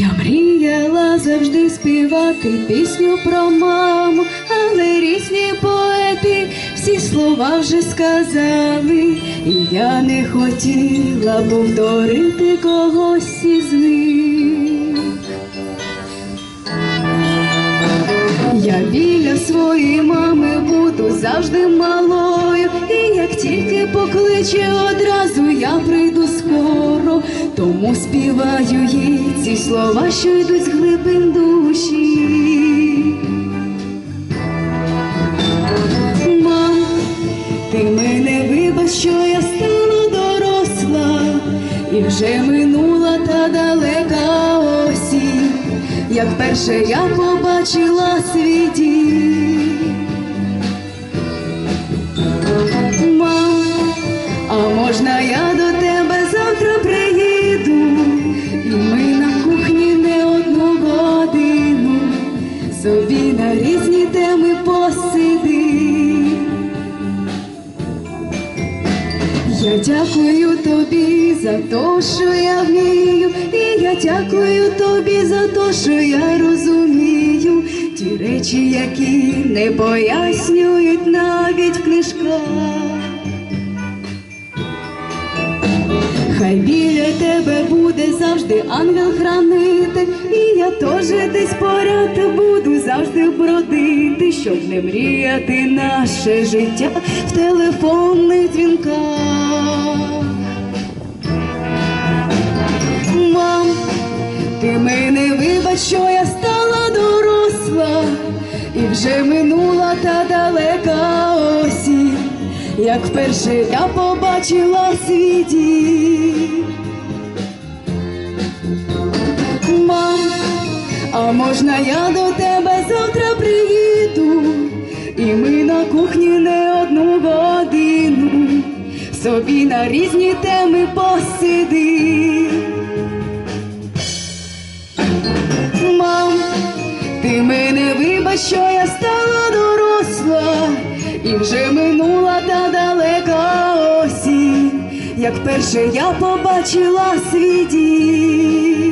Я мріяла завжди співати пісню про маму, але різні поети всі слова вже сказали, і я не хотіла повторити когось із них. Я біля своєї мами буду завжди малою, і як тільки покличе одразу, я прийду скоро, тому співаю їй ці слова, що йдуть з глибин душі. Мам, ти мене вибач, що я стала доросла, і вже минула та далека осінь, як перше я побачила свій дім. Собі на різні теми посидим. Я дякую тобі за те, що я вмію, і я дякую тобі за те, що я розумію ті речі, які не пояснюють навіть в книжках. Хай біля тебе буде завжди ангел-хранитель, і я теж десь поряд завжди бродити, щоб не мріяти наше життя в телефонних дзвінках. Мам, ти мене вибач, що я стала доросла, і вже минула та далека осінь, як вперше я побачила свій можна я до тебе завтра приїду, і ми на кухні не одну годину собі на різні теми посидим. Мам, ти мене вибач, що я стала доросла, і вже минула та далека осінь, як перше я побачила свій дім.